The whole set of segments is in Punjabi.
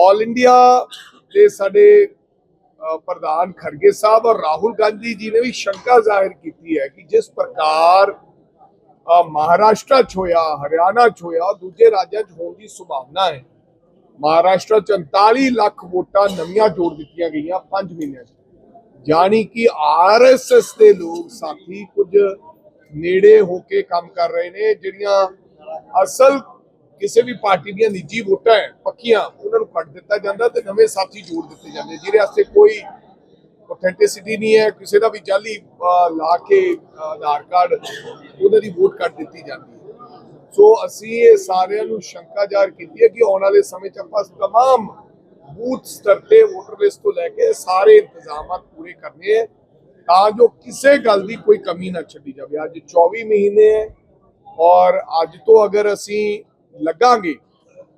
ਆਲ ਇੰਡੀਆ ਦੇ ਸਾਡੇ ਪ੍ਰਧਾਨ ਖਰਗੇ ਸਾਹਿਬ ਔਰ ਰਾਹੁਲ ਗਾਂਧੀ ਜੀ ਨੇ ਵੀ ਸ਼ੰਕਾ ਜ਼ਾਹਿਰ ਕੀਤੀ ਹੈ ਕਿ ਜਿਸ ਪ੍ਰਕਾਰ ਮਹਾਰਾਸ਼ਟਰ ਚ ਹੋਇਆ, ਹਰਿਆਣਾ ਚ ਹੋਇਆ ਦੂਜੇ ਰਾਜਾਂ ਚ ਹੋਣ ਦੀ ਸੰਭਾਵਨਾ ਹੈ। ਮਹਾਰਾਸ਼ਟਰ ਚ 39 ਲੱਖ ਵੋਟਾਂ ਨਵੀਆਂ ਜੋੜ ਦਿੱਤੀਆਂ ਗਈਆਂ 5 ਮਹੀਨਿਆਂ ਚ। ਯਾਨੀ ਕਿ ਆਰਐਸਐਸ ਦੇ ਲੋਕ ਸਾਥੀ ਕੁਝ ਨੇੜੇ ਹੋ ਕੇ ਕੰਮ ਕਰ ਰਹੇ ਨੇ, ਜਿਹੜੀਆਂ ਅਸਲ ਕਿਸੇ ਵੀ ਪਾਰਟੀ ਦੀਆਂ ਨਿੱਜੀ ਵੋਟਾਂ ਹੈ ਪੱਕੀਆਂ ਉਹਨਾਂ ਨੂੰ ਕੱਟ ਦਿੱਤਾ ਜਾਂਦਾ ਤੇ ਨਵੇਂ ਸਾਥੀ ਜੋੜ ਦਿੱਤੇ ਜਾਂਦੇ ਜਿਹਦੇ ਵਾਸਤੇ ਕੋਈ ਆਥੈਂਟਿਸਿਟੀ ਨਹੀਂ ਹੈ ਕਿਸੇ ਦਾ ਵੀ ਜਾਲੀ ਅਹ, ਲਾ ਕੇ ਅਹ, ਆਧਾਰ ਕਾਰਡ ਉਹਨਾਂ ਦੀ ਵੋਟ ਕੱਟ ਦਿੱਤੀ ਜਾਂਦੀ ਹੈ ਸੋ ਅਸੀਂ ਇਹ ਸਾਰਿਆਂ ਨੂੰ ਸ਼ੰਕਾ ਜ਼ਾਹਰ ਕੀਤੀ ਹੈ ਕਿ ਆਉਣ ਵਾਲੇ ਸਮੇਂ 'ਚ ਆਪਾਂ तमाम ਬੂਥ ਸਤਰ ਤੇ ਵੋਟਰ ਲਿਸਟ ਤੋਂ ਲੈ ਕੇ ਸਾਰੇ ਇੰਤਜ਼ਾਮਾਤ ਪੂਰੇ ਕਰਨੇ ਹੈ ਤਾਂ ਜੋ ਕਿਸੇ ਗੱਲ ਦੀ ਕੋਈ ਕਮੀ ਨਾ ਛੱਡੀ ਜਾਵੇ ਅੱਜ 24 ਮਹੀਨੇ ਹੈ ਔਰ ਅੱਜ ਤੋਂ ਅਗਰ ਅਸੀਂ ਲੱਗਾਂਗੇ।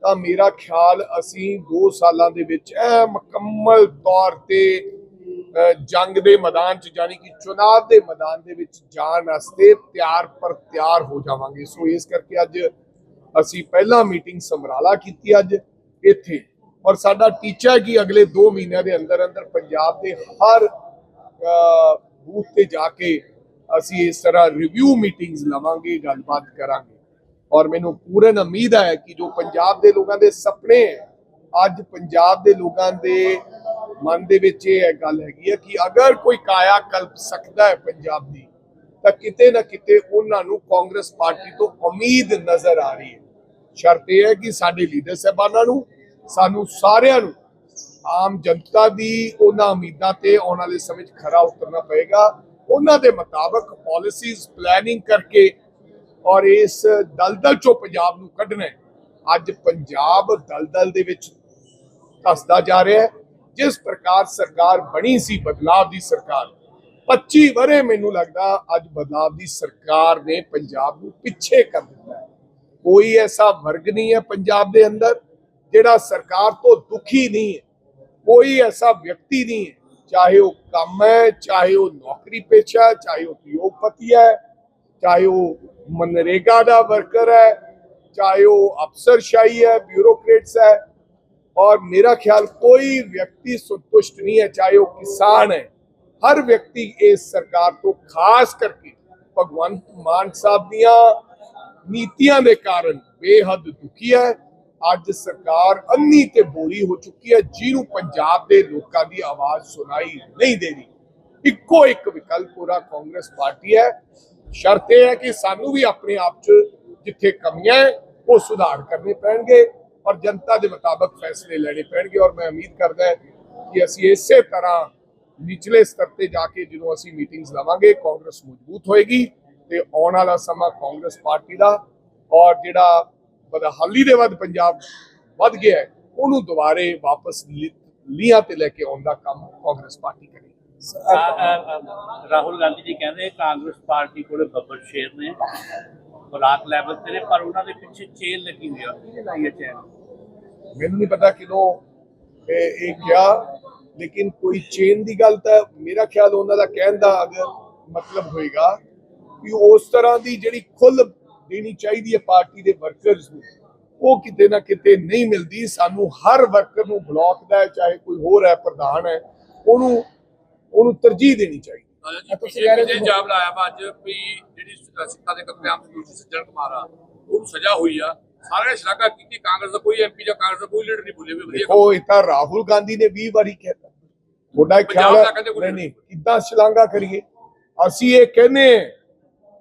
ਤਾਂ ਮੇਰਾ ਖਿਆਲ ਅਸੀਂ 2 ਸਾਲਾਂ ਦੇ ਵਿੱਚ ਇਹ ਮੁਕੰਮਲ ਤੌਰ ਤੇ ਜੰਗ ਦੇ ਮੈਦਾਨ 'ਚ ਯਾਨੀ ਕਿ ਚੁਣਾਵ ਦੇ ਮੈਦਾਨ ਦੇ ਵਿੱਚ ਜਾਣ ਵਾਸਤੇ ਤਿਆਰ ਪਰ ਤਿਆਰ ਹੋ ਜਾਵਾਂਗੇ। ਸੋ ਇਸ ਕਰਕੇ ਅੱਜ ਅਸੀਂ ਪਹਿਲਾ ਮੀਟਿੰਗ ਸਮਰਾਲਾ ਕੀਤੀ ਅੱਜ ਇੱਥੇ। ਔਰ ਸਾਡਾ ਟੀਚਾ ਕਿ ਅਗਲੇ 2 ਮਹੀਨਿਆਂ ਦੇ ਅੰਦਰ ਅੰਦਰ ਪੰਜਾਬ ਦੇ ਹਰ ਅ, ਬੂਥ ਤੇ ਜਾ ਕੇ ਅਸੀਂ ਇਸ ਤਰ੍ਹਾਂ ਰਿਵਿਊ ਮੀਟਿੰਗਸ ਲਵਾਂਗੇ ਗੱਲਬਾਤ ਕਰਾਂਗੇ। ਔਰ ਮੈਨੂੰ ਪੂਰਨ ਉਮੀਦ ਹੈ ਕਿ ਜੋ ਪੰਜਾਬ ਦੇ ਲੋਕਾਂ ਦੇ ਸੁਪਨੇ ਹੈ, ਅੱਜ ਪੰਜਾਬ ਦੇ ਲੋਕਾਂ ਦੇ ਮਨ ਦੇ ਵਿੱਚ ਇਹ ਗੱਲ ਹੈਗੀ ਹੈ ਕਿ ਅਗਰ ਕੋਈ ਕਾਇਆ ਕਲਪ ਸਕਦਾ ਹੈ ਪੰਜਾਬ ਦੀ, ਤਾਂ ਕਿਤੇ ਨਾ ਕਿਤੇ ਉਹਨਾਂ ਨੂੰ ਕਾਂਗਰਸ ਪਾਰਟੀ ਤੋਂ ਉਮੀਦ ਨਜ਼ਰ ਆ ਰਹੀ ਹੈ। ਸ਼ਰਤ ਇਹ ਹੈ ਕਿ ਸਾਡੇ ਲੀਡਰ ਸਾਹਿਬਾਨਾਂ ਨੂੰ, ਸਾਨੂੰ ਸਾਰਿਆਂ ਨੂੰ ਆਮ ਜਨਤਾ ਦੀ ਉਹਨਾਂ ਉਮੀਦਾਂ ਤੇ ਆਉਣ ਵਾਲੇ ਸਮੇਂ 'ਚ ਖਰਾ ਉਤਰਨਾ ਪਏਗਾ। ਉਹਨਾਂ ਦੇ ਮੁਤਾਬਕ ਪਾਲਿਸੀਜ਼ ਪਲੈਨਿੰਗ ਕਰਕੇ ਔਰ ਇਸ ਦਲਦਲ ਚੋਂ ਪੰਜਾਬ ਨੂੰ ਕੱਢਣਾ ਅੱਜ ਪੰਜਾਬ ਦਲਦਲ ਦੇ ਵਿੱਚ ਧਸਦਾ ਜਾ ਰਿਹਾ ਹੈ। ਜਿਸ ਪ੍ਰਕਾਰ ਸਰਕਾਰ ਬਣੀ ਸੀ, ਬਦਲਾਵ ਦੀ ਸਰਕਾਰ। 25 ਵਰੇ ਮੈਨੂੰ ਲੱਗਦਾ ਅੱਜ ਬਦਲਾਵ ਦੀ ਸਰਕਾਰ ਨੇ ਪੰਜਾਬ ਨੂੰ ਪਿੱਛੇ ਕਰ ਦਿੱਤਾ ਹੈ। ਕੋਈ ਐਸਾ ਵਰਗ ਨਹੀਂ ਹੈ ਪੰਜਾਬ ਦੇ ਅੰਦਰ ਜਿਹੜਾ ਸਰਕਾਰ ਤੋਂ ਦੁਖੀ ਨਹੀਂ ਹੈ। ਕੋਈ ਐਸਾ ਵਿਅਕਤੀ ਨਹੀਂ ਹੈ। ਚਾਹੇ ਉਹ ਕੰਮ ਹੈ, ਚਾਹੇ ਉਹ ਨੌਕਰੀ ਪੇਸ਼ਾ ਚਾਹੇ ਉਹ ਉਦਯੋਗਪਤੀ ਹੈ ਚਾਹੇ ਉਹ ਮਨਰੇਗਾ ਦਾ ਵਰਕਰ ਹੈ, ਚਾਹੇ ਉਹ ਅਫਸਰਸ਼ਾਹੀ ਹੈ, ਬਿਊਰੋਕਰੇਟਸ ਹੈ, ਔਰ ਮੇਰਾ ਖਿਆਲ ਕੋਈ ਵਿਅਕਤੀ ਸੰਤੁਸ਼ਟ ਨਹੀਂ ਹੈ, ਚਾਹੇ ਉਹ ਕਿਸਾਨ ਹੈ। ਹਰ ਵਿਅਕਤੀ ਇਸ ਸਰਕਾਰ ਤੋਂ ਖਾਸ ਕਰਕੇ ਭਗਵੰਤ ਮਾਨ ਸਾਹਿਬ ਦੀਆਂ ਨੀਤੀਆਂ ਦੇ ਕਾਰਨ ਬੇਹੱਦ ਦੁਖੀ ਹੈ। ਅੱਜ ਸਰਕਾਰ ਅੰਨੀ ਤੇ ਬੋਲੀ ਹੋ ਚੁੱਕੀ ਹੈ, ਜਿਹਨੂੰ ਪੰਜਾਬ ਦੇ ਲੋਕਾਂ ਦੀ ਆਵਾਜ਼ ਸੁਣਾਈ ਨਹੀਂ ਦੇ ਰਹੀ। ਇੱਕੋ ਇੱਕ ਵਿਕਲਪ ਪੂਰਾ ਕਾਂਗਰਸ ਪਾਰਟੀ ਹੈ। ਸ਼ਰਤ ਇਹ ਹੈ ਕਿ ਸਾਨੂੰ ਵੀ ਆਪਣੇ ਆਪ 'ਚ ਜਿੱਥੇ ਕਮੀਆਂ ਹੈ, ਉਹ ਸੁਧਾਰ ਕਰਨੇ ਪੈਣਗੇ ਔਰ ਜਨਤਾ ਦੇ ਮੁਤਾਬਕ ਫੈਸਲੇ ਲੈਣੇ ਪੈਣਗੇ। ਔਰ ਮੈਂ ਉਮੀਦ ਕਰਦਾ ਕਿ ਅਸੀਂ ਇਸੇ ਤਰ੍ਹਾਂ ਨਿਚਲੇ ਸਤਰ ਤੇ ਜਾ ਕੇ ਜਦੋਂ ਅਸੀਂ ਮੀਟਿੰਗਸ ਲਵਾਂਗੇ, ਕਾਂਗਰਸ ਮਜ਼ਬੂਤ ਹੋਏਗੀ ਤੇ ਆਉਣ ਵਾਲਾ ਸਮਾਂ ਕਾਂਗਰਸ ਪਾਰਟੀ ਦਾ ਔਰ ਜਿਹੜਾ ਬਦਹਾਲੀ ਦੇ ਵੱਧ ਪੰਜਾਬ ਵੱਧ ਗਿਆ ਉਹਨੂੰ ਦੁਬਾਰੇ ਵਾਪਸ ਲੀ- ਲੀਹਾਂ ਤੇ ਲੈ ਕੇ ਆਉਣ ਦਾ ਕੰਮ ਕਾਂਗਰਸ ਪਾਰਟੀ ਕਰੇਗੀ। ਰਾਹੁਲ ਗਾਂਧੀ ਜੀ ਕਹਿੰਦੇ ਕਾਂਗਰਸ ਪਾਰਟੀ ਕੋਲੇ ਬੱਬਰ ਸ਼ੇਰ ਨੇ ਬਲਾਕ ਲੈਵਲ ਤੇ ਨੇ ਪਰ ਉਹਨਾਂ ਦੇ ਪਿੱਛੇ ਚੇਨ ਲੱਗੀ ਹੋਈ ਆ। ਕਿਹਨੇ ਲਾਈ ਹੈ ਚੇਨ? ਮੈਨੂੰ ਨਹੀਂ ਪਤਾ ਕਿਦੋਂ ਇਹ ਇਹ ਕਿਹਾ ਲੇਕਿਨ ਕੋਈ ਚੇਨ ਦੀ ਗੱਲ ਤਾਂ ਮੇਰਾ ਖਿਆਲ ਉਹਨਾਂ ਦਾ ਕਹਿਣ ਦਾ ਅਗਰ ਮਤਲਬ ਹੋਏਗਾ ਕਿ ਉਸ ਤਰ੍ਹਾਂ ਦੀ ਜਿਹੜੀ ਖੁੱਲ ਦੇਣੀ ਚਾਹੀਦੀ ਹੈ ਪਾਰਟੀ ਦੇ ਵਰਕਰਸ ਨੂੰ ਉਹ ਕਿਤੇ ਨਾ ਕਿਤੇ ਨਹੀਂ ਮਿਲਦੀ। ਸਾਨੂੰ ਹਰ ਵਰਕਰ ਨੂੰ ਬਲਾਕ ਦਾ ਚਾਹੇ ਕੋਈ ਹੋਰ ਹੈ ਪ੍ਰਧਾਨ ਹੈ ਉਹਨੂੰ ਉਹਨੂੰ ਤਰਜੀਹ ਦੇਣੀ ਚਾਹੀਦੀ। ਜੀ ਤੁਸੀਂ ਯਾਰ ਇਹ ਜਾਬ ਲਾਇਆ ਵਾ ਅੱਜ ਵੀ ਜਿਹੜੀ ਸਿੱਖਾਂ ਦੇ ਕਤਲੇਆਮ ਦੀ ਦੋਸ਼ੀ ਸੱਜਣ ਕੁਮਾਰ ਆ ਉਹਨੂੰ ਸਜ਼ਾ ਹੋਈ ਆ। ਸਾਰਿਆਂ ਨੇ ਸ਼ਲਾਘਾ ਕੀਤੀ ਕਾਂਗਰਸ ਦਾ ਕੋਈ ਐਮਪੀ ਜਾਂ ਕਾਂਗਰਸ ਦਾ ਕੋਈ ਲੀਡਰ ਨਹੀਂ ਬੋਲੇ ਵੀ ਵਧੀਆ ਕੰਮ ਦੇਖੋ ਇਹ ਤਾਂ ਰਾਹੁਲ ਗਾਂਧੀ ਨੇ 20 ਵਾਰੀ ਕਹਿਤਾ। ਤੁਹਾਡਾ ਖਿਆਲ ਨਹੀਂ ਕਿੱਦਾਂ ਸ਼ਲਾਘਾ ਕਰੀਏ? ਅਸੀਂ ਇਹ ਕਹਿੰਦੇ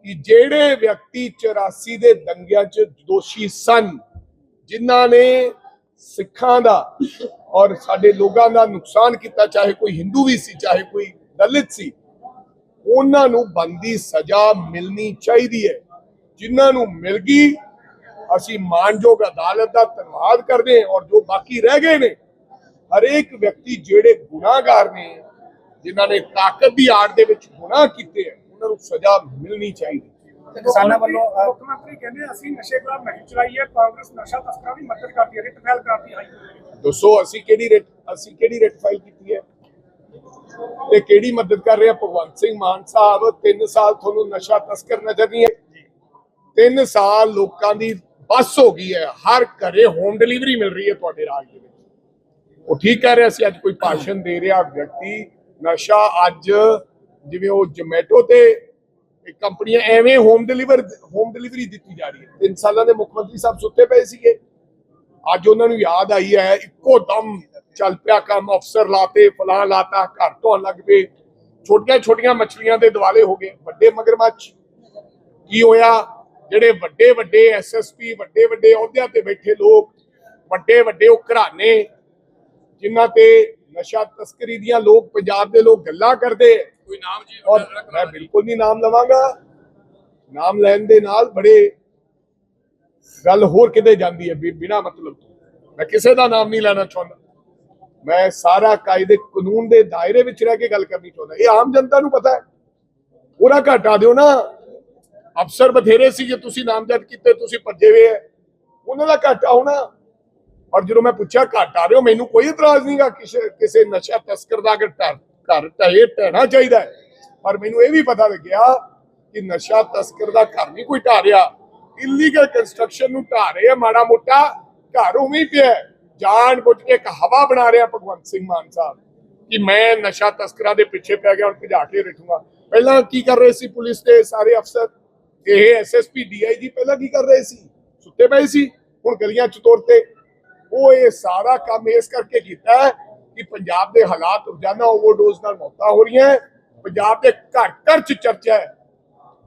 ਕਿ ਜਿਹੜੇ ਵਿਅਕਤੀ 84 ਦੇ ਦੰਗਿਆਂ 'ਚ ਦੋਸ਼ੀ ਸਨ ਜਿਨ੍ਹਾਂ ਨੇ ਸਿੱਖਾਂ ਦਾ ਔਰ ਸਾਡੇ ਲੋਕਾਂ ਦਾ ਨੁਕਸਾਨ ਕੀਤਾ, ਚਾਹੇ ਕੋਈ ਹਿੰਦੂ ਵੀ ਸੀ, ਚਾਹੇ ਕੋਈ ਦਲਿਤ ਸੀ, ਉਹਨਾਂ ਨੂੰ ਬੰਦੀ ਸਜ਼ਾ ਮਿਲਣੀ ਚਾਹੀਦੀ ਹੈ। ਜਿਨ੍ਹਾਂ ਨੂੰ ਮਿਲ ਗਈ, ਅਸੀਂ ਮਾਨਯੋਗ ਅਦਾਲਤ ਦਾ ਧੰਨਵਾਦ ਕਰਦੇ ਹਾਂ ਔਰ ਜੋ ਬਾਕੀ ਰਹਿ ਗਏ ਨੇ, ਹਰੇਕ ਵਿਅਕਤੀ ਜਿਹੜੇ ਗੁਨਾਹਗਾਰ ਨੇ, ਜਿਨ੍ਹਾਂ ਨੇ ਤਾਕਤ ਦੀ ਆੜ ਦੇ ਵਿੱਚ ਗੁਨਾਹ ਕੀਤੇ ਹੈ, ਉਹਨਾਂ ਨੂੰ ਸਜ਼ਾ ਮਿਲਣੀ ਚਾਹੀਦੀ ਹੈ ਕਿਸਾਨਾਂ ਵੱਲੋਂ ਅ, ਮੁੱਖ ਮੰਤਰੀ ਕਹਿੰਦੇ ਅਸੀਂ ਨਸ਼ੇ ਖਿਲਾਫ ਮੁਹਿੰਮ ਚਲਾਈ ਹੈ ਕਾਂਗਰਸ ਨਸ਼ਾ ਤਸਕਰਾਂ ਦੀ ਮਦਦ ਕਰਦੀ ਹੈ ਰਿਟ ਫੈਲ ਕਰਦੀ ਹਾਈ ਕੋਰਟ ਵਿੱਚ। ਦੱਸੋ ਅਸੀਂ ਕਿਹੜੀ ਰੇਟ ਅਸੀਂ ਕਿਹੜੀ ਰੇਟ ਫਾਈਲ ਕੀਤੀ ਹੈ? ਤੇ ਕਿਹੜੀ ਮਦਦ ਕਰ ਰਿਹਾ ਭਗਵੰਤ ਸਿੰਘ ਮਾਨ ਸਾਹਿਬ 3 ਸਾਲ ਤੁਹਾਨੂੰ ਨਸ਼ਾ ਤਸਕਰ ਨਜ਼ਰ ਨਹੀਂ ਹੈ 3 ਸਾਲ ਲੋਕਾਂ ਦੀ ਬੱਸ ਹੋ ਗਈ ਹੈ ਹਰ ਘਰੇ ਹੋਮ ਡਿਲੀਵਰੀ ਮਿਲ ਰਹੀ ਹੈ ਤੁਹਾਡੇ ਰਾਜ ਦੇ ਵਿੱਚ। ਉਹ ਠੀਕ ਕਹਿ ਰਿਹਾ ਸੀ ਅੱਜ ਕੋਈ ਭਾਸ਼ਣ ਦੇ ਰਿਹਾ ਵਿਅਕਤੀ ਨਸ਼ਾ ਅੱਜ ਜਿਵੇਂ ਉਹ ਜੋਮੈਟੋ ਤੇ ਕੰਪਨੀਆਂ ਐਵੇਂ ਹੋਮ ਡਿਲੀਵਰ ਹੋਮ ਡਿਲੀਵਰੀ ਦਿੱਤੀ ਜਾ ਰਹੀ ਹੈ। ਤਿੰਨ ਸਾਲਾਂ ਦੇ ਮੁੱਖ ਮੰਤਰੀ ਸਾਹਿਬ ਸੁੱਤੇ ਪਏ ਸੀਗੇ। ਅੱਜ ਉਹਨਾਂ ਨੂੰ ਯਾਦ ਆਈ ਹੈ, ਇੱਕੋ ਦਮ ਚੱਲ ਪਿਆ ਕੰਮ, ਅਫਸਰ ਲਾਤੇ ਫਲਾਂ ਲਾਤਾ, ਘਰ ਤੋਂ ਲੱਗ ਪਏ। ਛੋਟੀਆਂ ਛੋਟੀਆਂ ਮੱਛਲੀਆਂ ਦੇ ਦਿਵਾਲੇ ਹੋ ਗਏ, ਵੱਡੇ ਮਗਰਮੱਛ। ਕੀ ਹੋਇਆ? ਜਿਹੜੇ ਵੱਡੇ ਵੱਡੇ ਐਸਐਸਪੀ ਵੱਡੇ ਵੱਡੇ ਅਹੁਦਿਆਂ ਤੇ ਬੈਠੇ ਲੋਕ, ਵੱਡੇ ਵੱਡੇ ਉਹ ਘਰਾਣੇ ਜਿਨ੍ਹਾਂ ਤੇ ਨਸ਼ਾ ਤਸਕਰੀ ਦੀਆਂ ਲੋਕ ਪੰਜਾਬ ਦੇ ਲੋਕ ਗੱਲਾਂ ਕਰਦੇ। ਕੋਈ ਨਾਮ ਜੀ ਔਰ ਮੈਂ ਬਿਲਕੁਲ ਨਹੀਂ ਨਾਮ ਲਵਾਂਗਾ। ਨਾਮ ਲੈਣ ਦੇ ਨਾਲ ਬੜੇ ਗੱਲ ਹੋਰ ਕਿਤੇ ਜਾਂਦੀ ਹੈ ਬਿਨਾਂ ਮਤਲਬ ਤੋਂ। ਮੈਂ ਕਿਸੇ ਦਾ ਨਾਮ ਨਹੀਂ ਲੈਣਾ ਚਾਹੁੰਦਾ। ਮੈਂ ਸਾਰਾ ਕਾਇਦੇ ਕਾਨੂੰਨ ਦੇ ਦਾਇਰੇ ਵਿੱਚ ਰਹਿ ਕੇ ਗੱਲ ਕਰਨੀ ਚਾਹੁੰਦਾ। ਇਹ ਆਮ ਜਨਤਾ ਨੂੰ ਪਤਾ ਹੈ। ਉਹਦਾ ਘਟਾ ਦਿਓ ਨਾ। ਅਫਸਰ ਬਥੇਰੇ ਸੀ ਜੇ ਤੁਸੀਂ ਨਾਮਜ਼ਦ ਕੀਤੇ ਤੁਸੀਂ ਭੱਜੇ ਹੋਏ ਉਹਨਾਂ ਦਾ ਘਾਟਾ ਹੋਣਾ। ਔਰ ਜਦੋਂ ਮੈਂ ਪੁੱਛਿਆ, ਘਾਟਾ ਰਹੇ ਹੋ? ਮੈਨੂੰ ਕੋਈ ਇਤਰਾਜ਼ ਨਹੀਂਗਾ ਕਿਸੇ ਕਿਸੇ ਨਸ਼ਾ ਤਸਕਰ ਦਾ ਅਗਰ ਘਰ ਘਰ ਢਹੇ, ਢਹਿਣਾ ਚਾਹੀਦਾ ਪਰ ਮੈਨੂੰ ਇਹ ਵੀ ਪਤਾ ਲੱਗਿਆ ਕਿ ਨਸ਼ਾ ਤਸਕਰ ਦਾ ਘਰ ਨਹੀਂ ਕੋਈ ਢਾਹ ਰਿਹਾ ਇਲੀਗਲ ਕੰਸਟਰਕਸ਼ਨ ਨੂੰ ਢਾਹ ਰਹੇ ਆ ਮਾੜਾ ਮੋਟਾ। ਘਰ ਉਵੇਂ ਪਿਆ ਜਾਣ ਬੁੱਝ ਕੇ ਇੱਕ ਹਵਾ ਬਣਾ ਰਿਹਾ ਭਗਵੰਤ ਸਿੰਘ ਮਾਨ ਸਾਹਿਬ ਕਿ ਮੈਂ ਨਸ਼ਾ ਤਸਕਰਾਂ ਦੇ ਪਿੱਛੇ ਪੈ ਗਿਆ ਔਰ ਭਜਾ ਕੇ ਰੱਖੂਗਾ ਪਹਿਲਾਂ ਕੀ ਕਰ ਰਹੇ ਸੀ ਪੁਲਿਸ ਦੇ ਸਾਰੇ ਅਫਸਰ? ਇਹ ਐਸਐਸਪੀ ਡੀਆਈਜੀ ਪਹਿਲਾਂ ਕੀ ਕਰ ਰਹੇ ਸੀ? ਸੁੱਤੇ ਪਏ ਸੀ। ਹੁਣ ਗਲੀਆਂ ਚ ਤੁਰਤੇ। ਉਹ ਇਹ ਸਾਰਾ ਕੰਮ ਇਸ ਕਰਕੇ ਕੀਤਾ ਹੈ ਕਿ ਪੰਜਾਬ ਦੇ ਹਾਲਾਤ ਰੋਜ਼ਾਨਾ ਓਵਰਡੋਜ਼ ਨਾਲ ਮੌਤਾਂ ਹੋ ਰਹੀਆਂ। ਪੰਜਾਬ ਦੇ ਘਰ ਘਰ ਚ ਚਰਚਾ ਹੈ।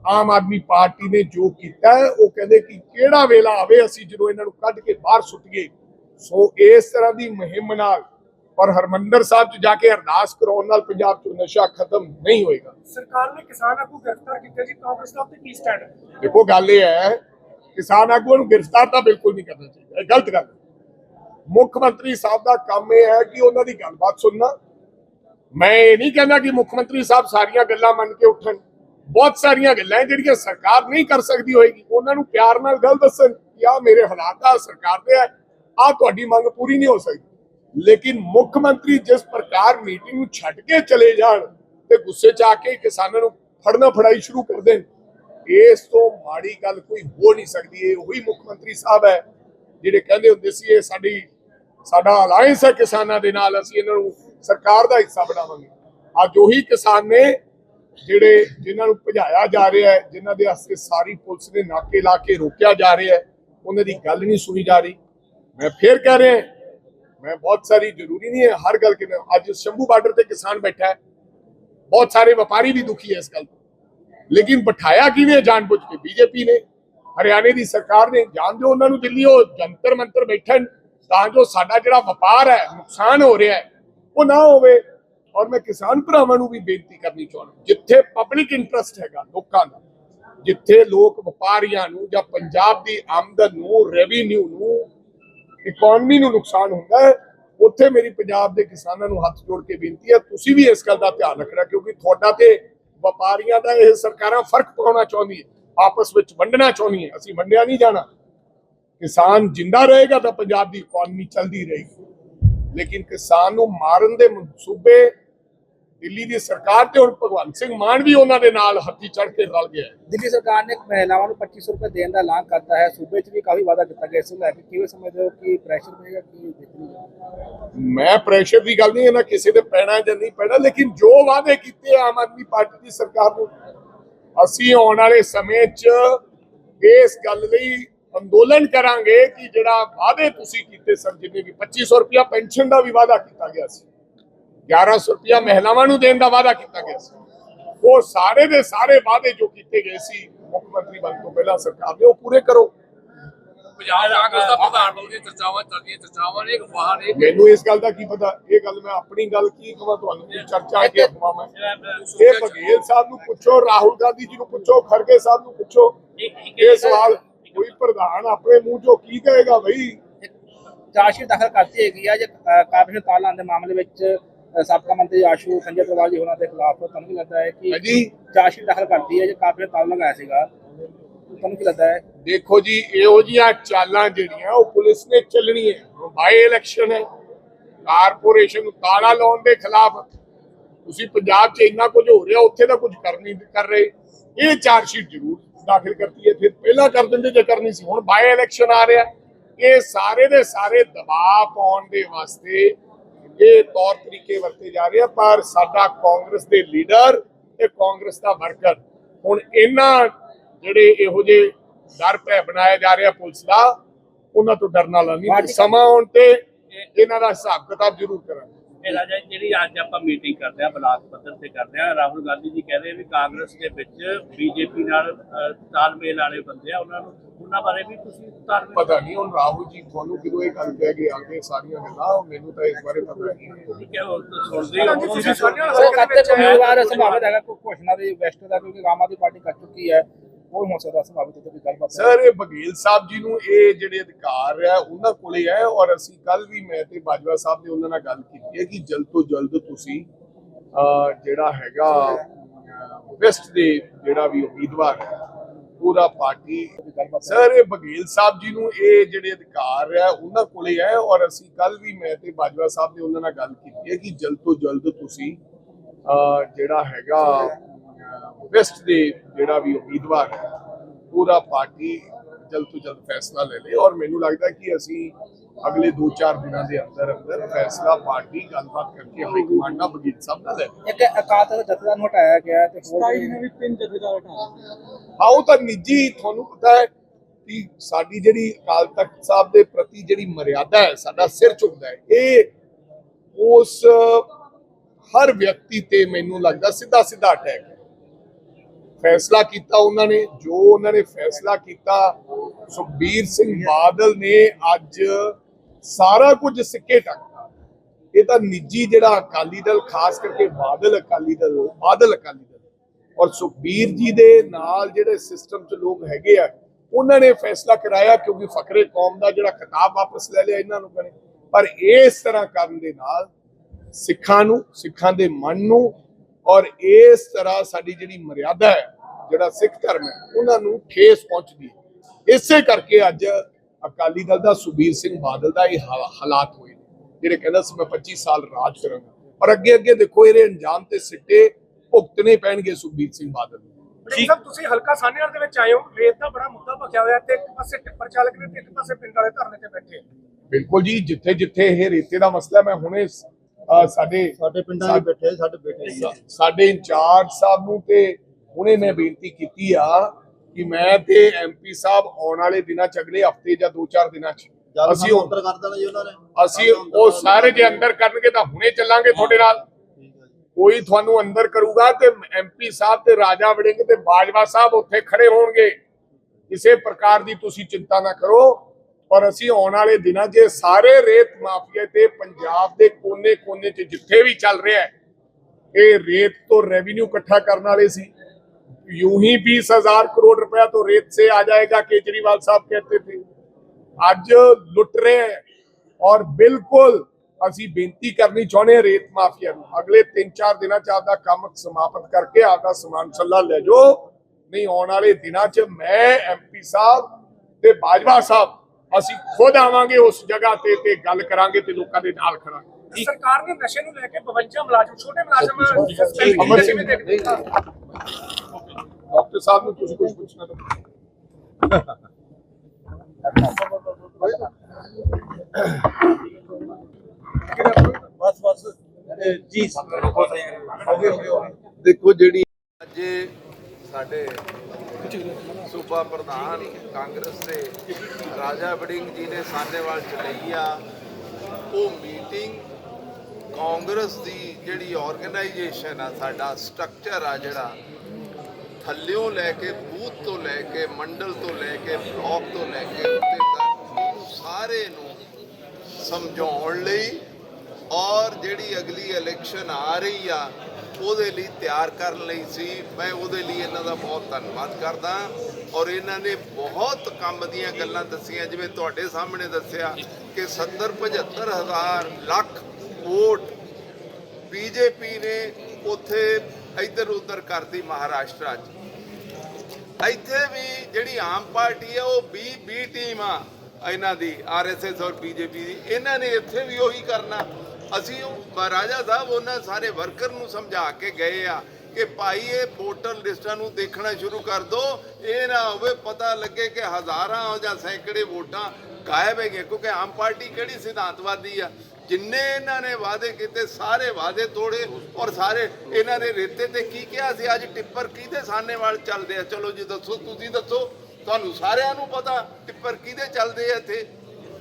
ਆਮ ਆਦਮੀ ਪਾਰਟੀ ਨੇ ਜੋ ਕੀਤਾ ਉਹ ਕਹਿੰਦੇ ਕਿ ਕਿਹੜਾ ਵੇਲਾ ਆਵੇ ਅਸੀਂ ਜਦੋਂ ਇਹਨਾਂ ਨੂੰ ਕੱਢ ਕੇ ਬਾਹਰ ਸੁੱਟੀਏ। ਸੋ ਇਸ ਤਰ੍ਹਾਂ ਦੀ ਮੁਹਿੰਮ ਨਾਲ ਪਰ ਹਰਮੰਦਰ ਸਾਹਿਬ ਚ ਜਾ ਕੇ ਅਰਦਾਸ ਕਰਾਉਣ ਨਾਲ ਪੰਜਾਬ ਚ ਨਸ਼ਾ ਖਤਮ ਨਹੀਂ ਹੋਏਗਾ। ਸਰਕਾਰ ਨੇ ਕਿਸਾਨ ਆਗੂ ਗ੍ਰਿਫਤਾਰ ਕੀਤੇ ਜੀ ਕਾਂਗਰਸ ਦਾ ਉੱਤੇ ਕੀ ਸਟੈਂਡ ਦੇਖੋ ਗੱਲ ਇਹ ਹੈ ਕਿਸਾਨ ਆਗੂਆਂ ਨੂੰ ਗ੍ਰਿਫਤਾਰ ਤਾਂ ਬਿਲਕੁਲ ਨਹੀਂ ਕਰਨਾ ਚਾਹੀਦਾ ਇਹ ਗਲਤ ਗੱਲ ਹੈ। ਮੁੱਖ ਮੰਤਰੀ ਸਾਹਿਬ ਦਾ ਕੰਮ ਇਹ ਹੈ ਕਿ ਉਹਨਾਂ ਦੀ ਗੱਲਬਾਤ ਸੁਣਨਾ। ਮੈਂ ਇਹ ਨਹੀਂ ਕਹਿੰਦਾ ਕਿ ਮੁੱਖ ਮੰਤਰੀ ਸਾਹਿਬ ਸਾਰੀਆਂ ਗੱਲਾਂ ਮੰਨ ਕੇ ਉੱਠਣ। ਬਹੁਤ ਸਾਰੀਆਂ ਗੱਲਾਂ ਜਿਹੜੀਆਂ ਸਰਕਾਰ ਨਹੀਂ ਕਰ ਸਕਦੀ ਹੋਏਗੀ। ਉਹਨਾਂ ਨੂੰ ਪਿਆਰ ਨਾਲ ਗੱਲ ਦੱਸਣ ਕਿ ਆ ਮੇਰੇ ਹਾਲਾਤ ਆ ਸਰਕਾਰ ਦੇ ਆ ਆ ਤੁਹਾਡੀ ਮੰਗ ਪੂਰੀ ਨਹੀਂ ਹੋ ਸਕਦੀ। ਲੇਕਿਨ ਮੁੱਖ ਮੰਤਰੀ ਜਿਸ ਪ੍ਰਕਾਰ ਮੀਟਿੰਗ ਨੂੰ ਛੱਡ ਕੇ ਚਲੇ ਜਾਣ ਤੇ ਗੁੱਸੇ ਚ ਆ ਕੇ ਕਿਸਾਨਾਂ ਨੂੰ ਫੜਨਾ ਫੜਾਈ ਸ਼ੁਰੂ ਕਰ ਦੇਣ, ਇਸ ਤੋਂ ਮਾੜੀ ਗੱਲ ਕੋਈ ਹੋ ਨਹੀਂ ਸਕਦੀ। ਇਹ ਉਹੀ ਮੁੱਖ ਮੰਤਰੀ ਸਾਹਿਬ ਹੈ ਜਿਹੜੇ ਕਹਿੰਦੇ ਹੁੰਦੇ ਸੀ, ਇਹ ਸਾਡੀ ਸਾਡਾ ਅਲਾਈਅੰਸ ਹੈ ਕਿਸਾਨਾਂ ਦੇ ਨਾਲ, ਅਸੀਂ ਇਹਨਾਂ ਨੂੰ ਸਰਕਾਰ ਦਾ ਹਿੱਸਾ ਬਣਾਵਾਂਗੇ। ਅੱਜ ਉਹੀ ਕਿਸਾਨ ਨੇ ਜਿਹੜੇ ਜਿਨ੍ਹਾਂ ਨੂੰ ਭਜਾਇਆ ਜਾ ਰਿਹਾ ਹੈ, ਜਿਨ੍ਹਾਂ ਦੇ ਵਾਸਤੇ ਸਾਰੀ ਪੁਲਿਸ ਨੇ ਨਾਕੇ ਲਾ ਕੇ ਰੋਕਿਆ ਜਾ ਰਿਹਾ ਹੈ, ਉਹਨਾਂ ਦੀ ਗੱਲ ਨਹੀਂ ਸੁਣੀ ਜਾ ਰਹੀ। ਮੈਂ ਫੇਰ ਕਹਿ ਰਿਹਾ ਮੈਂ ਬਹੁਤ ਸਾਰੀ ਜ਼ਰੂਰੀ ਨਹੀਂ ਹੈ, ਹਰ ਗੱਲ ਕਿ ਅੱਜ ਸ਼ੰਭੂ ਬਾਰਡਰ ਤੇ ਕਿਸਾਨ ਬੈਠਾ ਹੈ। ਬਹੁਤ ਸਾਰੇ ਵਪਾਰੀ ਵੀ ਦੁਖੀ ਹੈ ਇਸ ਗੱਲ ਤੋਂ। ਲੇਕਿਨ ਬਿਠਾਇਆ ਕਿਵੇਂ ਜਾਣਬੁੱਝ ਕੇ? ਬੀਜੇਪੀ ਨੇ, ਹਰਿਆਣੇ ਦੀ ਸਰਕਾਰ ਨੇ ਜਾਣ ਦਿਓ ਉਹਨਾਂ ਨੂੰ ਦਿੱਲੀ, ਉਹ ਜੰਤਰ ਮੰਤਰ ਬੈਠਣ ਤਾਂ ਜੋ ਸਾਡਾ ਜਿਹੜਾ ਵਪਾਰ ਹੈ, ਨੁਕਸਾਨ ਹੋ ਰਿਹਾ ਹੈ, ਉਹ ਨਾ ਹੋਵੇ। ਔਰ ਮੈਂ ਕਿਸਾਨ ਭਰਾਵਾਂ ਨੂੰ ਵੀ ਬੇਨਤੀ ਕਰਨੀ ਚਾਹੁੰਦਾ ਜਿੱਥੇ ਪਬਲਿਕ ਇੰਟਰਸਟ ਹੈਗਾ ਲੋਕਾਂ ਦਾ, ਜਿੱਥੇ ਲੋਕ ਵਪਾਰੀਆਂ ਨੂੰ ਜਾਂ ਪੰਜਾਬ ਦੀ ਆਮਦਨ ਨੂੰ ਰੈਵਨਿਊ ਨੂੰ ਇਕਨੋਮੀ ਨੂੰ ਨੁਕਸਾਨ ਹੁੰਦਾ ਹੈ, ਉੱਥੇ ਮੇਰੀ ਪੰਜਾਬ ਦੇ ਕਿਸਾਨਾਂ ਨੂੰ ਹੱਥ ਜੋੜ ਕੇ ਬੇਨਤੀ ਹੈ, ਤੁਸੀਂ ਵੀ ਇਸ ਗੱਲ ਦਾ ਧਿਆਨ ਰੱਖਣਾ, ਕਿਉਂਕਿ ਤੁਹਾਡਾ ਤੇ ਵਪਾਰੀਆਂ ਦਾ ਇਹ ਸਰਕਾਰਾਂ ਫ਼ਰਕ ਪਾਉਣਾ ਚਾਹੁੰਦੀ ਹੈ, ਆਪਸ ਵਿੱਚ ਵੰਡਣਾ ਚਾਹੁੰਦੀ ਹੈ। ਅਸੀਂ ਵੰਡਿਆ ਨਹੀਂ ਜਾਣਾ। ਕਿਸਾਨ ਜਿੰਦਾ ਰਹੇਗਾ ਤਾਂ ਪੰਜਾਬ ਦੀ ਇਕਨੋਮੀ ਚੱਲਦੀ ਰਹੇਗੀ। ਲੇਕਿਨ ਕਿਸਾਨ ਨੂੰ ਮਾਰਨ ਦੇ ਮਨਸੂਬੇ ਦਿੱਲੀ ਦੀ ਸਰਕਾਰ ਤੇ ਹੁਣ ਭਗਵੰਤ ਸਿੰਘ ਮਾਨ ਵੀ ਉਹਨਾਂ ਦੇ ਨਾਲ ਹੱਥੀ ਚੜ੍ਹ ਕੇ ਰਲ ਗਿਆ ਦਿੱਲੀ ਸਰਕਾਰ ਨੇ ਮਹਿਲਾਵਾਂ ਨੂੰ 2500 ਰੁਪਏ ਦੇਣ ਦਾ ਐਲਾਨ ਕਰਤਾ ਹੈ। ਸੂਬੇ 'ਚ ਵੀ ਕਾਫੀ ਵਾਅਦਾ ਕੀਤਾ ਗਿਆ ਇਸ ਨੂੰ ਲੈ ਕੇ ਕਿਵੇਂ ਸਮਝਦੇ ਹੋ ਕਿ ਪ੍ਰੈਸ਼ਰ ਪਏਗਾ ਕਿ ਦੇਖਣੀ ਮੈਂ ਪ੍ਰੈਸ਼ਰ ਦੀ ਗੱਲ ਨਹੀਂ ਹੈ ਨਾ ਕਿਸੇ ਤੇ ਪੈਣਾ ਜਾਂ ਨਹੀਂ ਪੈਣਾ ਲੇਕਿਨ ਜੋ ਵਾਅਦੇ ਕੀਤੇ ਆਮ ਆਦਮੀ ਪਾਰਟੀ ਦੀ ਸਰਕਾਰ ਨੂੰ ਅਸੀਂ ਆਉਣ ਵਾਲੇ ਸਮੇਂ 'ਚ ਇਸ ਗੱਲ ਲਈ ਅੰਦੋਲਨ ਕਰਾਂਗੇ ਕਿ ਜਿਹੜਾ ਵਾਅਦੇ ਤੁਸੀਂ ਕੀਤੇ ਸਨ ਜਿੰਨੇ ਵੀ 2500 ਰੁਪਇਆ ਪੈਨਸ਼ਨ ਦਾ ਵੀ ਵਾਅਦਾ ਕੀਤਾ ਗਿਆ ਸੀ 1100 ਰੁਪਇਆ ਮਹਿਲਾਵਾਂ ਨੂੰ ਦੇਣ ਦਾ ਵਾਅਦਾ ਕੀਤਾ ਗਿਆ ਸੀ। ਉਹ ਸਾਰੇ ਦੇ ਸਾਰੇ ਵਾਅਦੇ ਜੋ ਕੀਤੇ ਗਏ ਸੀ ਮੁੱਖ ਮੰਤਰੀ ਬਣ ਤੋਂ ਪਹਿਲਾਂ ਸਰਕਾਰ ਨੇ ਉਹ ਪੂਰੇ ਕਰੋ। ਪੰਜਾਬ ਕਾਂਗਰਸ ਦਾ ਪ੍ਰਧਾਨ ਮੰਤਰੀ ਚਰਚਾਵਾਂ ਚੱਲਦੀਆਂ ਚਰਚਾਵਾਂ ਨੇ ਇੱਕ ਬਾਹਰ ਇੱਕ ਮੈਨੂੰ ਇਸ ਗੱਲ ਦਾ ਕੀ ਪਤਾ ਇਹ ਗੱਲ ਮੈਂ ਆਪਣੀ ਗੱਲ ਕੀ ਕਹਾਂ ਤੁਹਾਨੂੰ ਕੀ ਚਰਚਾ ਕੇ ਅਫਵਾਹ ਮੈਂ। ਇਹ ਬਘੇਲ ਸਾਹਿਬ ਨੂੰ ਪੁੱਛੋ ਰਾਹੁਲ ਗਾਂਧੀ ਜੀ ਨੂੰ ਪੁੱਛੋ ਖਰਗੇ ਸਾਹਿਬ ਨੂੰ ਪੁੱਛੋ। ਇਹ ਸਵਾਲ ਕੋਈ ਪ੍ਰਧਾਨ ਆਪਣੇ ਮੂੰਹ ਚੋਂ ਕੀ ਕਹੇਗਾ ਬਈ? ਚਾਰਜਸ਼ੀਟ ਦਾਖਲ ਕਰਤੀ ਹੈਗੀ ਆ ਜੇ ਕਾਬਿਨੇਟ ਤਾਲਾਂ ਦੇ ਮਾਮਲੇ ਵਿੱਚ ਸਾਬਕਾ ਮੰਤਰੀ ਆਸ਼ੂ ਸੰਜੇ ਅਗਰਵਾਲ ਜੀ ਹੋਣਾ ਦੇ ਖਿਲਾਫ ਤੁਹਾਨੂੰ ਕੀ ਲੱਗਦਾ ਹੈ ਕਿ ਚਾਰਜਸ਼ੀਟ ਦਾਖਲ ਕਰਤੀ ਹੈ ਜੇ ਕਾਬਿਨੇਟ ਤਾਲਾ ਲਗਾਇਆ ਸੀਗਾ ਤੁਹਾਨੂੰ ਕੀ ਲੱਗਦਾ ਹੈ? ਦੇਖੋ ਜੀ ਇਹੋ ਜੀਆਂ ਚਾਲਾਂ ਜਿਹੜੀਆਂ ਉਹ ਪੁਲਿਸ ਨੇ ਚੱਲਣੀ ਹੈ ਬਾਈ ਇਲੈਕਸ਼ਨ ਹੈ। ਕਾਰਪੋਰੇਸ਼ਨ ਨੂੰ ਤਾਲਾ ਲਾਉਣ ਦੇ ਖਿਲਾਫ ਤੁਸੀਂ ਪੰਜਾਬ 'ਚ ਇੰਨਾ ਕੁਝ ਹੋ ਰਿਹਾ ਉੱਥੇ ਤਾਂ ਕੁਝ ਕਰ ਨਹੀਂ ਕਰ ਰਹੇ। ਇਹ ਚਾਰਜ ਸ਼ੀਟ ਜ਼ਰੂਰ ਦਾਖਲ ਕਰਤੀ ਹੈ ਫਿਰ ਪਹਿਲਾਂ ਕਰ ਦਿੰਦੇ ਜੇ ਕਰਨੀ ਸੀ? ਹੁਣ ਬਾਈ ਇਲੈਕਸ਼ਨ ਆ ਰਿਹਾ। ਇਹ ਸਾਰੇ ਦੇ ਸਾਰੇ ਦਬਾਅ ਪਾਉਣ ਦੇ ਵਾਸਤੇ ਇਹ ਤੌਰ ਤਰੀਕੇ ਵਰਤੇ ਜਾ ਰਹੇ ਆ ਪਰ ਸਾਡਾ ਕਾਂਗਰਸ ਦੇ ਲੀਡਰ ਤੇ ਕਾਂਗਰਸ ਦਾ ਵਰਕਰ ਹੁਣ ਇਹਨਾਂ ਜਿਹੜੇ ਇਹੋ ਜਿਹੇ ਡਰ ਭੈ ਬਣਾਇਆ ਜਾ ਰਿਹਾ ਪੁਲਿਸ ਦਾ ਉਹਨਾਂ ਤੋਂ ਡਰਨ ਵਾਲਾ ਨਹੀਂ ਸਮਾਂ ਆਉਣ ਤੇ ਇਹਨਾਂ ਦਾ ਹਿਸਾਬ ਕਿਤਾਬ ਜ਼ਰੂਰ ਕਰਾਂਗੇ। ਇਹ ਰਾਜਾ ਜੀ, ਜਿਹੜੀ ਅੱਜ ਆਪਾਂ ਮੀਟਿੰਗ ਕਰਦੇ ਆ ਬਲਾਕ ਪੱਧਰ ਤੇ ਕਰਦੇ ਆ ਰਾਹੁਲ ਗਾਂਧੀ ਜੀ ਕਹਿੰਦੇ ਵੀ ਕਾਂਗਰਸ ਦੇ ਵਿੱਚ ਬੀਜੇਪੀ ਨਾਲ ਤਾਲਮੇਲ ਵਾਲੇ ਬੰਦੇ ਆ ਉਹਨਾਂ ਨੂੰ ਉਹਨਾਂ ਬਾਰੇ ਵੀ ਤੁਸੀਂ ਤਾਲਮੇਲ ਪਤਾ ਨਹੀਂ ਹੁਣ ਰਾਹੁਲ ਜੀ ਤੁਹਾਨੂੰ ਕਿਦੋਂ ਇਹ ਗੱਲ ਕਹਿ ਕੇ ਆਗੇ ਸਾਰੀਆਂ ਗੱਲਾਂ ਮੈਨੂੰ ਤਾਂ ਇਸ ਬਾਰੇ ਪਤਾ ਨਹੀਂ। ਹੈ ਠੀਕ ਹੈ ਉਹ ਤਾਂ ਸੁਣਦੇ ਹੀ ਹੋ ਤੁਸੀਂ ਸਾਰਿਆਂ ਸੋ ਕੱਤੇ ਉਮੀਦਵਾਰ ਸੰਭਾਵਿਤ ਹੈਗਾ ਕੋਈ ਘੋਸ਼ਣਾ ਦੀ ਵੈਸਟ ਦਾ ਕਿਉਂਕਿ ਆਮ ਆਦਮੀ ਪਾਰਟੀ ਕਰ ਚੁੱਕੀ ਹੈ। ਉਹ ਹੋ ਸਕਦਾ ਸੰਭਾਵਿਤ ਉੱਤੇ ਕੋਈ ਗੱਲਬਾਤ ਸਰ ਇਹ ਬਘੇਲ ਸਾਹਿਬ ਜੀ ਨੂੰ ਇਹ ਜਿਹੜੇ ਅਧਿਕਾਰ ਹੈ ਉਹਨਾਂ ਕੋਲੇ ਹੈ ਔਰ ਅਸੀਂ ਕੱਲ ਵੀ ਮੈਂ ਤੇ ਬਾਜਵਾ ਸਾਹਿਬ ਨੇ ਉਹਨਾਂ ਨਾਲ ਗੱਲ ਕੀਤੀ ਹੈ ਕਿ ਜਲਦ ਤੋਂ ਜਲਦ ਤੁਸੀਂ ਜਿਹੜਾ ਹੈਗਾ ਵੈਸਟ ਦੇ ਜਿਹੜਾ ਵੀ ਉਮੀਦਵਾਰ ਹੈ ਪੂਰਾ ਪਾਰਟੀ ਸਰ ਇਹ ਬਘੇਲ ਸਾਹਿਬ ਜੀ ਨੂੰ ਇਹ ਜਿਹੜੇ ਅਧਿਕਾਰ ਹੈ ਉਹਨਾਂ ਕੋਲੇ ਹੈ ਔਰ ਅਸੀਂ ਕੱਲ ਵੀ ਮੈਂ ਤੇ ਬਾਜਵਾ ਸਾਹਿਬ ਨੇ ਉਹਨਾਂ ਨਾਲ ਗੱਲ ਕੀਤੀ ਹੈ ਕਿ ਜਲਦ ਤੋਂ ਜਲਦ ਤੁਸੀਂ ਜਿਹੜਾ ਹੈਗਾ ਵੈਸਟ ਦੇ ਜਿਹੜਾ ਵੀ ਉਮੀਦਵਾਰ ਹੈ ਪੂਰਾ ਪਾਰਟੀ ਜਲਦ ਤੋਂ ਜਲਦ ਫੈਸਲਾ ਲੈ ਲੇ ਔਰ ਮੈਨੂੰ ਲੱਗਦਾ ਕਿ ਅਸੀਂ ਅਗਲੇ 2-4 ਦਿਨਾਂ ਦੇ ਅੰਦਰ ਅੰਦਰ ਫੈਸਲਾ ਪਾਰਟੀ ਗੱਲਬਾਤ ਕਰਕੇ ਹਾਈ ਕਮਾਂਡ ਨਾਲ ਬਗੀਤ ਸਾਹਿਬ ਨਾਲ ਲੈ। ਇੱਕ ਅਕਾਲ ਤਖਤ ਜਥੇਦਾਰ ਨੂੰ ਹਟਾਇਆ ਗਿਆ ਤੇ ਹੋਰ ਵੀ ਤਿੰਨ ਜਥੇਦਾਰ ਹਟਾ ਹਾਂ ਉਹ ਤਾਂ ਨਿੱਜੀ ਤੁਹਾਨੂੰ ਪਤਾ ਹੈ ਕਿ ਸਾਡੀ ਜਿਹੜੀ ਅਕਾਲ ਤਖਤ ਸਾਹਿਬ ਦੇ ਪ੍ਰਤੀ ਜਿਹੜੀ ਮਰਿਆਦਾ ਹੈ ਸਾਡਾ ਸਿਰ ਝੁਕਦਾ ਹੈ ਇਹ ਉਸ ਹਰ ਵਿਅਕਤੀ ਤੇ ਮੈਨੂੰ ਲੱਗਦਾ ਸਿੱਧਾ ਸਿੱਧਾ ਅਟੈਕ ਹੈ ਫੈਸਲਾ ਕੀਤਾ ਉਹਨਾਂ ਨੇ, ਜੋ ਉਹਨਾਂ ਨੇ ਫੈਸਲਾ ਕੀਤਾ, ਸੁਖਬੀਰ ਸਿੰਘ ਬਾਦਲ ਨੇ ਅੱਜ ਸਾਰਾ ਕੁਝ ਸਿੱਕੇ ਟੱਕਦਾ ਇਹ ਤਾਂ ਨਿੱਜੀ ਜਿਹੜਾ ਅਕਾਲੀ ਦਲ, ਖਾਸ ਕਰਕੇ ਬਾਦਲ ਅਕਾਲੀ ਦਲ, ਬਾਦਲ ਅਕਾਲੀ ਦਲ ਔਰ ਸੁਖਬੀਰ ਜੀ ਦੇ ਨਾਲ ਜਿਹੜੇ ਸਿਸਟਮ 'ਚ ਲੋਕ ਹੈਗੇ ਆ, ਉਹਨਾਂ ਨੇ ਫੈਸਲਾ ਕਰਾਇਆ ਕਿਉਂਕਿ ਫਕਰੇ ਕੌਮ ਦਾ ਜਿਹੜਾ ਖਿਤਾਬ ਵਾਪਸ ਲੈ ਲਿਆ ਇਹਨਾਂ ਲੋਕਾਂ ਨੇ। ਪਰ ਇਸ ਤਰ੍ਹਾਂ ਕਰਨ ਦੇ ਨਾਲ ਸਿੱਖਾਂ ਨੂੰ, ਸਿੱਖਾਂ ਦੇ ਮਨ ਨੂੰ ਔਰ ਇਸ ਤਰ੍ਹਾਂ ਸਾਡੀ ਜਿਹੜੀ ਮਰਿਆਦਾ ਹੈ ਜਿਹੜਾ ਸਿੱਖ ਧਰਮ ਹੈ ਉਹਨਾਂ ਨੂੰ ਠੇਸ ਪਹੁੰਚਦੀ ਹੈ। ਇਸੇ ਕਰਕੇ ਅੱਜ ਅਕਾਲੀ ਦਲ ਦਾ ਸੁਬੀਰ ਸਿੰਘ ਬਾਦਲ ਦਾ ਇਹ ਹਾਲਾਤ ਹੋਏ ਜਿਹੜੇ ਕਹਿੰਦਾ ਸੀ ਮੈਂ 25 ਸਾਲ ਰਾਜ ਕਰਾਂਗਾ। ਪਰ ਅੱਗੇ ਅੱਗੇ ਦੇਖੋ ਇਹਦੇ ਅੰਜਾਮ ਤੇ ਸਿੱਟੇ ਭੁਗਤਣੇ ਪੈਣਗੇ ਸੁਬੀਰ ਸਿੰਘ ਬਾਦਲ ਨੂੰ। ਜੀ ਸਾਹਿਬ ਤੁਸੀਂ ਹਲਕਾ ਸਾਹਨੇਵਾਲ ਦੇ ਵਿੱਚ ਆਏ ਹੋ। ਰੇਤ ਦਾ ਬੜਾ ਮੁੱਦਾ ਭਖਿਆ ਹੋਇਆ ਤੇ ਇੱਕ ਪਾਸੇ ਟਿੱਪਰ ਚਾਲਕ ਨੇ ਤੇ ਇੱਕ ਪਾਸੇ ਪਿੰਡ ਵਾਲੇ ਧਰਨੇ ਤੇ ਬੈਠੇ। ਬਿਲਕੁਲ ਜੀ ਜਿੱਥੇ ਜਿੱਥੇ ਇਹ ਰੇਤੇ ਦਾ ਮਸਲਾ ਮੈਂ ਹੁਣੇ ਸਾਡੇ ਸਾਡੇ ਪਿੰਡਾਂ 'ਚ ਬੈਠੇ ਸਾਡੇ ਸਾ- ਸਾਡੇ ਇੰਚਾਰਜ ਸਾਹਿਬ ਨੂੰ ਤੇ ਹੁਣੇ ਮੈਂ ਬੇਨਤੀ ਕੀਤੀ ਆ ਕਿ ਮੈਂ ਤੇ ਐਮਪੀ ਸਾਹਿਬ ਆਉਣ ਵਾਲੇ ਦਿਨਾਂ ਚ ਅਗਲੇ ਹਫ਼ਤੇ ਜਾਂ 2-4 ਦਿਨਾਂ ਚ ਅਸੀਂ ਅੰਦਰ ਕਰ ਦੇਣਾ ਜੀ ਉਹਨਾਂ ਨੇ। ਅਸੀਂ ਉਹ ਸਾਰੇ ਜੇ ਅੰਦਰ ਕਰਨਗੇ ਤਾਂ ਹੁਣੇ ਚੱਲਾਂਗੇ ਤੁਹਾਡੇ ਨਾਲ। ਕੋਈ ਤੁਹਾਨੂੰ ਅੰਦਰ ਕਰੂਗਾ ਤੇ ਐਮਪੀ ਸਾਹਿਬ ਤੇ ਰਾਜਾ ਵੜਿੰਗ ਤੇ ਬਾਜਵਾ ਸਾਹਿਬ ਉੱਥੇ ਖੜੇ ਹੋਣਗੇ। ਕਿਸੇ ਪ੍ਰਕਾਰ ਦੀ ਤੁਸੀਂ ਚਿੰਤਾ ਨਾ ਕਰੋ। ਪਰ ਅਸੀਂ ਆਉਣ ਵਾਲੇ ਦਿਨਾਂ 'ਚ ਸਾਰੇ ਰੇਤ ਮਾਫੀਏ ਤੇ ਪੰਜਾਬ ਦੇ ਕੋਨੇ-ਕੋਨੇ 'ਚ ਜਿੱਥੇ ਵੀ ਚੱਲ ਰਿਹਾ ਇਹ ਰੇਤ ਤੋਂ ਰੈਵਨਿਊ ਇਕੱਠਾ ਕਰਨ ਵਾਲੇ ਸੀ। यूं ही बीस हजार करोड़ रुपया तो रेत से आ जाएगा केजरीवाल साहब कहते थे ਅੱਜ ਲੁੱਟ ਰਹੇ ਹੈ ਔਰ ਬਿਲਕੁਲ ਅਸੀਂ ਬੇਨਤੀ ਕਰਨੀ ਚਾਹੁੰਦੇ ਹਾਂ ਰੇਤ ਮਾਫੀਆ ਨੂੰ ਅਗਲੇ 3-4 ਦਿਨਾਂ ਚ ਆਪਦਾ ਕੰਮ ਸਮਾਪਤ ਕਰਕੇ ਆਪਦਾ ਸਮਾਨ ਸੱਲਾ ਲੈ ਜਾਓ ਨਹੀਂ ਆਉਣ ਵਾਲੇ ਦਿਨਾਂ ਚ ਮੈਂ ਐਮਪੀ ਸਾਹਿਬ ਤੇ ਬਾਜਵਾ ਸਾਹਿਬ ਅਸੀਂ ਖੁਦ ਆਵਾਂਗੇ ਉਸ ਜਗ੍ਹਾ ਤੇ ਤੇ ਗੱਲ ਕਰਾਂਗੇ ਤੇ ਲੋਕਾਂ ਦੇ ਨਾਲ ਖੜਾਂਗੇ ਸਰਕਾਰ ਨੇ ਨਸ਼ੇ ਨੂੰ ਲੈ ਕੇ 52 ਮੁਲਾਜ਼ਮ ਛੋਟੇ ਮੁਲਾਜ਼ਮ ਸਿੰਘ ਕਿਵੇਂ ਦੇਖਦੇ? ਡਾਕਟਰ ਸਾਹਿਬ ਨੂੰ ਤੁਸੀਂ ਕੁਝ ਪੁੱਛਣਾ ਬਸ ਬਸ। ਜੀ ਦੇਖੋ ਜਿਹੜੀ ਅੱਜ ਸਾਡੇ ਸੂਬਾ ਪ੍ਰਧਾਨ ਕਾਂਗਰਸ ਦੇ ਰਾਜਾ ਵੜਿੰਗ ਜੀ ਨੇ ਸਾਨੇਵਾਲ ਚ ਲਈ ਆ ਉਹ ਮੀਟਿੰਗ ਕਾਂਗਰਸ ਦੀ ਜਿਹੜੀ ਆਰਗੇਨਾਈਜੇਸ਼ਨ ਆ, ਸਾਡਾ ਸਟਰਕਚਰ ਆ ਜਿਹੜਾ, ਥੱਲਿਓਂ ਲੈ ਕੇ ਬੂਥ ਤੋਂ ਲੈ ਕੇ ਮੰਡਲ ਤੋਂ ਲੈ ਕੇ ਬਲਾਕ ਤੋਂ ਲੈ ਕੇ ਉੱਤੇ ਤੱਕ ਸਾਰੇ ਨੂੰ ਸਮਝਾਉਣ ਲਈ ਔਰ ਜਿਹੜੀ ਅਗਲੀ ਇਲੈਕਸ਼ਨ ਆ ਰਹੀ ਆ, ਉਹਦੇ ਲਈ ਤਿਆਰ ਕਰਨ ਲਈ ਸੀ। ਮੈਂ ਉਹਦੇ ਲਈ ਇਹਨਾਂ ਦਾ ਬਹੁਤ ਧੰਨਵਾਦ ਕਰਦਾ ਔਰ ਇਹਨਾਂ ਨੇ ਬਹੁਤ ਕੰਮ ਦੀਆਂ ਗੱਲਾਂ ਦੱਸੀਆਂ। ਜਿਵੇਂ ਤੁਹਾਡੇ ਸਾਹਮਣੇ ਦੱਸਿਆ ਕਿ 70 75 ਹਜ਼ਾਰ ਲੱਖ ਵੋਟ ਬੀਜੇਪੀ ਨੇ ਉੱਥੇ ਇੱਧਰ ਉੱਧਰ ਕਰਤੀ ਮਹਾਰਾਸ਼ਟਰ 'ਚ ਇੱਥੇ ਵੀ ਜਿਹੜੀ ਆਮ ਪਾਰਟੀ ਆ, ਉਹ ਬੀ ਬੀ ਟੀਮ ਆ ਇਹਨਾਂ ਦੀ ਆਰਐਸਐਸ ਔਰ ਬੀਜੇਪੀ ਦੀ। ਇਹਨਾਂ ਨੇ ਇੱਥੇ ਵੀ ਉਹੀ ਕਰਨਾ। ਅਸੀਂ ਉਹ ਮਹਾਰਾਜਾ ਸਾਹਿਬ ਉਹਨਾਂ ਸਾਰੇ ਵਰਕਰ ਨੂੰ ਸਮਝਾ ਕੇ ਗਏ ਆ ਕਿ ਭਾਈ ਇਹ ਵੋਟਰ ਲਿਸਟਾਂ ਨੂੰ ਦੇਖਣਾ ਸ਼ੁਰੂ ਕਰ ਦਿਓ ਇਹ ਨਾ ਹੋਵੇ ਪਤਾ ਲੱਗੇ ਕਿ ਹਜ਼ਾਰਾਂ ਜਾਂ ਸੈਂਕੜੇ ਵੋਟਾਂ ਗਾਇਬ ਹੈਗੀਆਂ, ਕਿਉਂਕਿ ਆਮ ਪਾਰਟੀ ਕਿਹੜੀ ਸਿਧਾਂਤਵਾਦੀ ਆ? ਜਿੰਨੇ ਇਹਨਾਂ ਨੇ ਵਾਅਦੇ ਕੀਤੇ, ਸਾਰੇ ਵਾਅਦੇ ਤੋੜੇ ਔਰ ਸਾਰੇ ਇਹਨਾਂ ਨੇ ਰੇਤੇ ਤੇ ਕੀ ਕਿਹਾ ਸੀ? ਅੱਜ ਟਿੱਪਰ ਕਿਹਦੇ ਸਾਹਨੇਵਾਲ ਚੱਲਦੇ ਆ? ਚਲੋ ਜੀ ਦੱਸੋ, ਤੁਸੀਂ ਦੱਸੋ। ਤੁਹਾਨੂੰ ਸਾਰਿਆਂ ਨੂੰ ਪਤਾ ਟਿੱਪਰ ਕਿਹਦੇ ਚੱਲਦੇ ਆ ਇੱਥੇ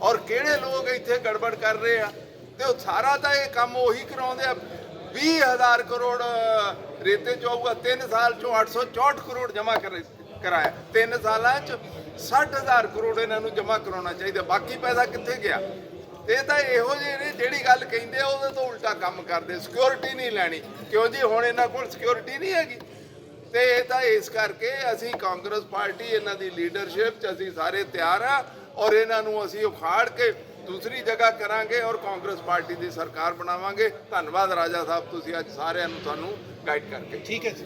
ਔਰ ਕਿਹੜੇ ਲੋਕ ਇੱਥੇ ਗੜਬੜ ਕਰ ਰਹੇ ਆ? ਤੇ ਉਹ ਸਾਰਾ ਤਾਂ ਇਹ ਕੰਮ ਉਹੀ ਕਰਾਉਂਦੇ ਆ। 20000 ਕਰੋੜ ਰੇਤੇ ਚ ਆਊਗਾ। 3 ਸਾਲ ਚੋਂ 864 ਕਰੋੜ ਜਮ੍ਹਾਂ ਕਰਾਇਆ। 3 ਸਾਲਾਂ ਚ 60000 ਕਰੋੜ ਇਹਨਾਂ ਨੂੰ ਜਮ੍ਹਾਂ ਕਰਾਉਣਾ ਚਾਹੀਦਾ। ਬਾਕੀ ਪੈਸਾ ਕਿੱਥੇ ਗਿਆ? ਇਹ ਤਾਂ ਇਹੋ ਜਿਹੇ ਨੇ ਜਿਹੜੀ ਗੱਲ ਕਹਿੰਦੇ ਆ, ਉਹਦੇ ਤੋਂ ਉਲਟਾ ਕੰਮ ਕਰਦੇ। ਸਿਕਿਉਰਿਟੀ ਨਹੀਂ ਲੈਣੀ। ਕਿਉਂ ਜੀ? ਹੁਣ ਇਹਨਾਂ ਕੋਲ ਸਿਕਿਉਰਿਟੀ ਨਹੀਂ ਹੈਗੀ। ਤੇ ਇਹ ਤਾਂ ਇਸ ਕਰਕੇ ਅਸੀਂ ਕਾਂਗਰਸ ਪਾਰਟੀ, ਇਹਨਾਂ ਦੀ ਲੀਡਰਸ਼ਿਪ 'ਚ ਅਸੀਂ ਸਾਰੇ ਤਿਆਰ ਆ ਔਰ ਇਹਨਾਂ ਨੂੰ ਅਸੀਂ ਉਖਾੜ ਕੇ ਦੂਸਰੀ ਜਗ੍ਹਾ ਕਰਾਂਗੇ ਔਰ ਕਾਂਗਰਸ ਪਾਰਟੀ ਦੀ ਸਰਕਾਰ ਬਣਾਵਾਂਗੇ। ਧੰਨਵਾਦ ਰਾਜਾ ਸਾਹਿਬ, ਤੁਸੀਂ ਅੱਜ ਸਾਰਿਆਂ ਨੂੰ ਤੁਹਾਨੂੰ ਗਾਈਡ ਕਰਕੇ। ਠੀਕ ਹੈ ਜੀ